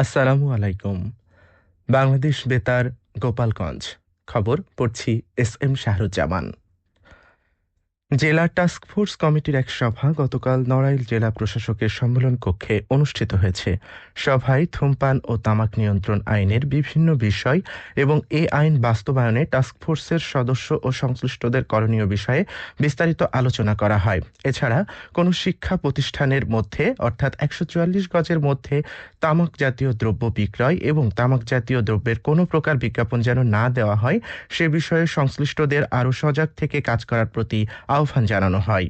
আসসালামু আলাইকুম। বাংলাদেশ বেতার গোপালগঞ্জ। খবর পড়ছি এস এম শাহরুজ্জামান। জেলা টাস্কফোর্স কমিটির এক সভা গতকাল নড়াইল জেলা প্রশাসকের সম্মেলন কক্ষে অনুষ্ঠিত হয়েছে। সভায় ধূমপান ও তামাক নিয়ন্ত্রণ আইনের বিভিন্ন বিষয় এবং এ আইন বাস্তবায়নে টাস্কফোর্সের সদস্য ও সংশ্লিষ্টদের করণীয় বিষয়ে বিস্তারিত আলোচনা করা হয়। এছাড়া কোনো শিক্ষা প্রতিষ্ঠানের মধ্যে, অর্থাৎ একশো চুয়াল্লিশ গজের মধ্যে, তামাক জাতীয় দ্রব্য বিক্রয় এবং তামাক জাতীয় দ্রব্যের কোনো প্রকার বিজ্ঞাপন যেন না দেওয়া হয়, সে বিষয়ে সংশ্লিষ্টদের আরও সজাগ থেকে কাজ করার প্রতি আহ্বান জানানো হয়।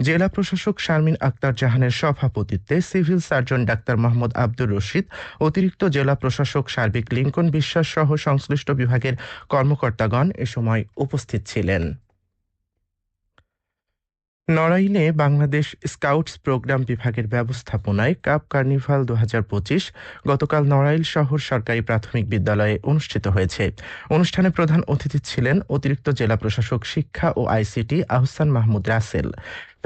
জেলা প্রশাসক শারমিন আক্তার জাহানের সভাপতিত্বে civil surgeon doctor Mohammad Abdur Rashid, অতিরিক্ত জেলা প্রশাসক সার্বিক লিঙ্কন বিশ্বাস সহ সংশ্লিষ্ট বিভাগের কর্মকর্তাগণ এ সময় উপস্থিত ছিলেন। নড়াইলে বাংলাদেশ স্কাউটস প্রোগ্রাম বিভাগের ব্যবস্থাপনায় কাপ কার্নিভাল দু হাজার পঁচিশ গতকাল নড়াইল শহর সরকারি প্রাথমিক বিদ্যালয়ে অনুষ্ঠিত হয়েছে। অনুষ্ঠানে প্রধান অতিথি ছিলেন অতিরিক্ত জেলা প্রশাসক শিক্ষা ও আইসিটি আহসান মাহমুদ রাসেল।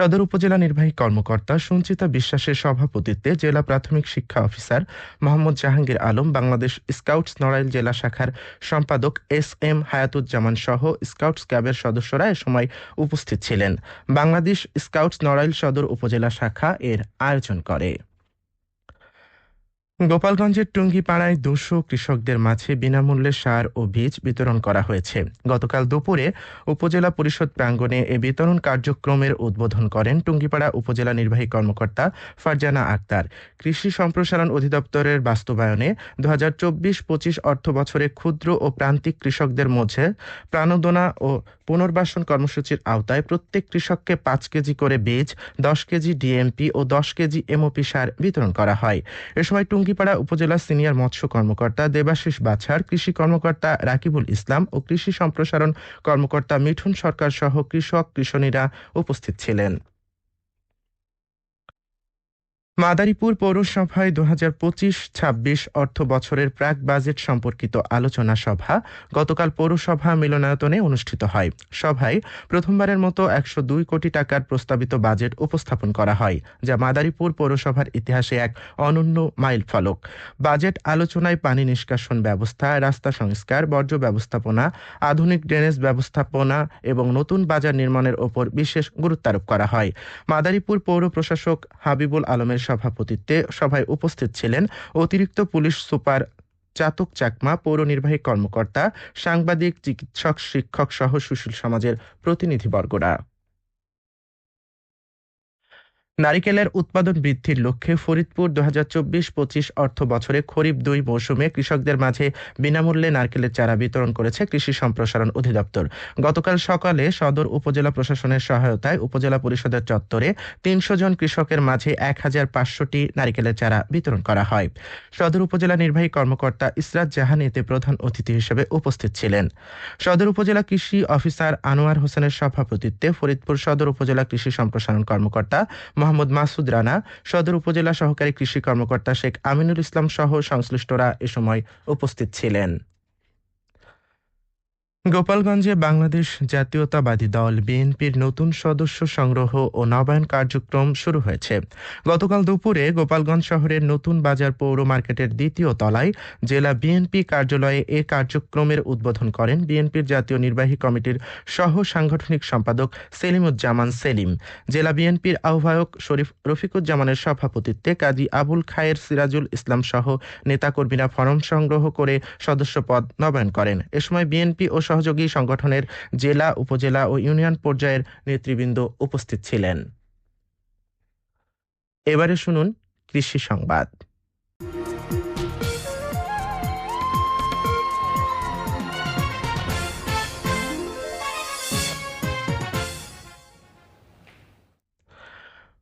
সদর উপজেলা নির্বাহী কর্মকর্তা সঞ্চিতা বিশ্বাসের সভাপতিত্বে জেলা প্রাথমিক শিক্ষা অফিসার মোহাম্মদ জাহাঙ্গীর আলম, বাংলাদেশ স্কাউটস নড়াইল জেলা শাখার সম্পাদক এস এম হায়াতুজ্জামান সহ স্কাউটস ক্যাবের সদস্যরা এ সময় উপস্থিত ছিলেন। বাংলাদেশ স্কাউটস নড়াইল সদর উপজেলা শাখা এর আয়োজন করে। গোপালগঞ্জের টুঙ্গিপাড়ায় দুশো কৃষকদের মাঝে বিনামূল্যে সার ও বীজ বিতরণ করা হয়েছে। গতকাল দুপুরে উপজেলা পরিষদ প্রাঙ্গণে এ বিতরণ কার্যক্রমের উদ্বোধন করেন টুঙ্গিপাড়া উপজেলা নির্বাহী কর্মকর্তা ফারজানা আক্তার। কৃষি সম্প্রসারণ অধিদপ্তরের বাস্তবায়নে দু হাজার চব্বিশ পঁচিশ অর্থ বছরে ক্ষুদ্র ও প্রান্তিক কৃষকদের মধ্যে প্রাণোদনা ও পুনর্বাসন কর্মসূচির আওতায় প্রত্যেক কৃষককে পাঁচ কেজি করে বীজ, দশ কেজি ডিএমপি ও দশ কেজি এমওপি সার বিতরণ করা হয়। এ সময় টুঙ্গিপাড়া উপজেলা সিনিয়র মৎস্য কর্মকর্তা দেবাশিস বাছার, কৃষি কর্মকর্তা রাকিবুল ইসলাম ও কৃষি সম্প্রসারণ কর্মকর্তা মিঠুন সরকার সহ কৃষক, কৃষণীরা উপস্থিত ছিলেন। মাদারীপুর পৌরসভায় দু হাজার পঁচিশ ছাব্বিশ অর্থ বছরের প্রাক বাজেট সম্পর্কিত আলোচনা সভা গতকাল পৌরসভা মিলনায়তনে অনুষ্ঠিত হয়। সভায় প্রথমবারের মতো একশো দুই কোটি টাকার প্রস্তাবিত বাজেট উপস্থাপন করা হয়, যা মাদারীপুর পৌরসভার ইতিহাসে এক অনন্য মাইল ফলক বাজেট আলোচনায় পানি নিষ্কাশন ব্যবস্থা, রাস্তা সংস্কার, বর্জ্য ব্যবস্থাপনা, আধুনিক ড্রেনেজ ব্যবস্থাপনা এবং নতুন বাজার নির্মাণের ওপর বিশেষ গুরুত্বারোপ করা হয়। মাদারীপুর পৌর প্রশাসক হাবিবুল আলমের সভাপতিত্বে সভায় উপস্থিত ছিলেন অতিরিক্ত পুলিশ সুপার চাতক চাকমা পৌর নির্বাহী কর্মকর্তা, সাংবাদিক, চিকিৎসক, শিক্ষক সহ সুশীল সমাজের প্রতিনিধিবর্গরা। নারিকেলের উৎপাদন বৃদ্ধির লক্ষ্যে ফরিদপুর দু হাজার চব্বিশ পঁচিশ অর্থ বছরে খরিফ দুই মৌসুমে কৃষকদের মাঝে বিনামূল্যে নারকেলের চারা বিতরণ করেছে কৃষি সম্প্রসারণ অধিদপ্তর। গতকাল সকালে সদর উপজেলা প্রশাসনের সহায়তায় উপজেলা পরিষদের চত্বরে তিনশো জন কৃষকের মাঝে এক হাজার পাঁচশোটি নারিকেলের চারা বিতরণ করা হয়। সদর উপজেলা নির্বাহী কর্মকর্তা ইসরাত জাহান এতে প্রধান অতিথি হিসেবে উপস্থিত ছিলেন। সদর উপজেলা কৃষি অফিসার আনোয়ার হোসেনের সভাপতিত্বে ফরিদপুর সদর উপজেলা কৃষি সম্প্রসারণ কর্মকর্তা মোহাম্মদ মাসুদ রানা, সদর উপজেলা সহকারী কৃষি কর্মকর্তা শেখ আমিনুল ইসলাম সহ সংশ্লিষ্টরা এ সময় উপস্থিত ছিলেন। গোপালগঞ্জে বাংলাদেশ জাতীয়তাবাদী দল বিএনপির নতুন সদস্য সংগ্রহ ও নবায়ন কার্যক্রম শুরু হয়েছে। গতকাল দুপুরে গোপালগঞ্জ শহরের নতুন বাজার পৌর মার্কেটের দ্বিতীয় তলায় জেলা বিএনপি কার্যালয়ে এ কার্যক্রমের উদ্বোধন করেন বিএনপির জাতীয় নির্বাহী কমিটির সহ সাংগঠনিক সম্পাদক সেলিমুজ্জামান সেলিম। জেলা বিএনপির আহ্বায়ক শরীফ রফিকুজ্জামানের সভাপতিত্বে কাজী আবুল খায়ের সিরাজুল ইসলাম সহ নেতাকর্মীরা ফরম সংগ্রহ করে সদস্য পদ নবায়ন করেন। এ সময় বিএনপি ও সহযোগী সংগঠনের জেলা উপজেলা ও ইউনিয়ন পর্যায়ের নেতৃবৃন্দ উপস্থিত ছিলেন। এবারে শুনুন কৃষি সংবাদ।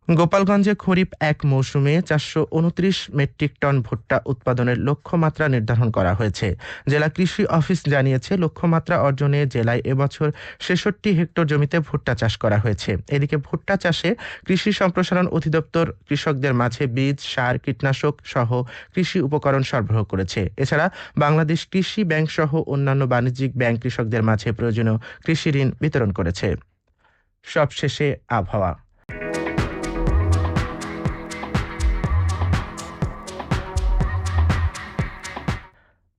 গোপালগঞ্জে খরিফ এক মৌসুমে চারশো উনত্রিশ মেট্রিক টন ভুট্টা উৎপাদনের লক্ষ্যমাত্রা নির্ধারণ করা হয়েছে। জেলা কৃষি অফিস জানিয়েছে, লক্ষ্যমাত্রা অর্জনে জেলায় এবছর ছেষট্টি হেক্টর জমিতে ভুট্টা চাষ করা হয়েছে। এদিকে ভুট্টা চাষে কৃষি সম্প্রসারণ অধিদপ্তর কৃষকদের মাঝে বীজ, সার, কীটনাশক সহ কৃষি উপকরণ সরবরাহ করেছে। এছাড়া বাংলাদেশ কৃষি ব্যাংক সহ অন্যান্য বাণিজ্যিক ব্যাংক কৃষকদের মাঝে প্রয়োজনীয় কৃষি ঋণ বিতরণ করেছে। সবশেষে আবহাওয়া।